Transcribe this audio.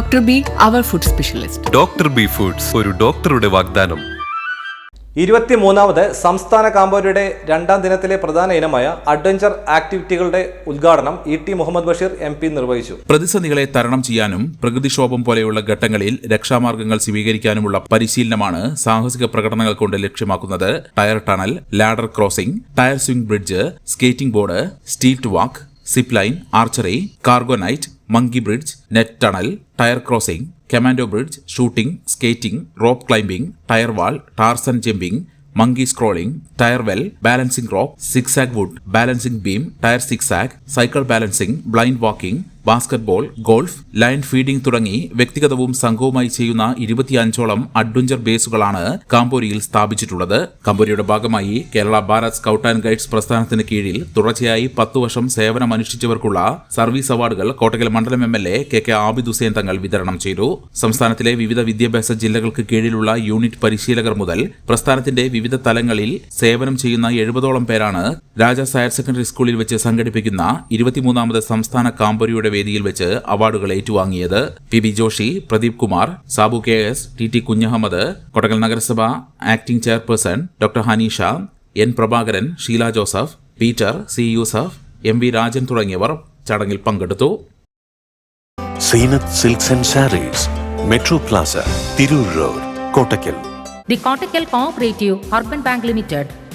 Dr. B അവർ food specialist doctor B foods ഒരു ഡോക്ടറുടെ വാഗ്ദാനം ഇരുപത്തിമൂന്നാമത് സംസ്ഥാന കാമ്പോരിയുടെ രണ്ടാം ദിനത്തിലെ പ്രധാന ഇനമായ അഡ്വഞ്ചർ ആക്ടിവിറ്റികളുടെ ഉദ്ഘാടനം E T Muhammad Basheer M P നിർവഹിച്ചു പ്രതിസന്ധികളെ തരണം ചെയ്യാനും പ്രകൃതിക്ഷോഭം പോലെയുള്ള ഘട്ടങ്ങളിൽ രക്ഷാമാർഗങ്ങൾ സ്വീകരിക്കാനുമുള്ള പരിശീലനമാണ് സാഹസിക പ്രകടനങ്ങൾ കൊണ്ട് ലക്ഷ്യമാക്കുന്നത് tyre tunnel ladder crossing tyre swing bridge skating board stilt walk zipline archery cargo net monkey bridge net tunnel tyre crossing commando bridge shooting skating rope climbing tyre wall Tarzan jumping monkey scrolling tyre well balancing rope six ആഗ് wood balancing beam tyre six ആഗ് cycle balancing blind walking basketball golf line feeding തുടങ്ങി വ്യക്തിഗതവും സംഘവുമായി ചെയ്യുന്ന ഇരുപത്തിയഞ്ചോളം adventure ബേസുകളാണ് കാമ്പോരിയിൽ സ്ഥാപിച്ചിട്ടുള്ളത്. കാമ്പോരിയുടെ ഭാഗമായി Kerala Bharat scout and guides പ്രസ്ഥാനത്തിന് കീഴിൽ തുടർച്ചയായി പത്തു വർഷം സേവനമനുഷ്ഠിച്ചവർക്കുള്ള സർവീസ് അവാർഡുകൾ കോട്ടകൽ മണ്ഡലം M L A K K Abid Hussain Thangal വിതരണം ചെയ്തു. സംസ്ഥാനത്തിലെ വിവിധ വിദ്യാഭ്യാസ ജില്ലകൾക്ക് കീഴിലുള്ള യൂണിറ്റ് പരിശീലകർ മുതൽ പ്രസ്ഥാനത്തിന്റെ വിവിധ തലങ്ങളിൽ സേവനം ചെയ്യുന്ന എഴുപതോളം പേരാണ് രാജാസ് ഹയർ സെക്കൻഡറി സ്കൂളിൽ വെച്ച് സംഘടിപ്പിക്കുന്ന ഇരുപത്തിമൂന്നാമത് സംസ്ഥാന കാമ്പരിയുടെ വേദിയിൽ വെച്ച് അവാർഡുകൾ ഏറ്റുവാങ്ങിയത് P B Joshi Pradeep Kumar Sabu K S T T Kunhahammed Kodakal നഗരസഭ acting chairperson doctor Haneesha N Prabhakaran Sheela Joseph Peter C Yusuf M V Rajan തുടങ്ങിയവർ ചടങ്ങിൽ പങ്കെടുത്തു. Zeenath silks and sarees metro plaza Tirur road Kottakkal Kottakkal corporative urban bank Bank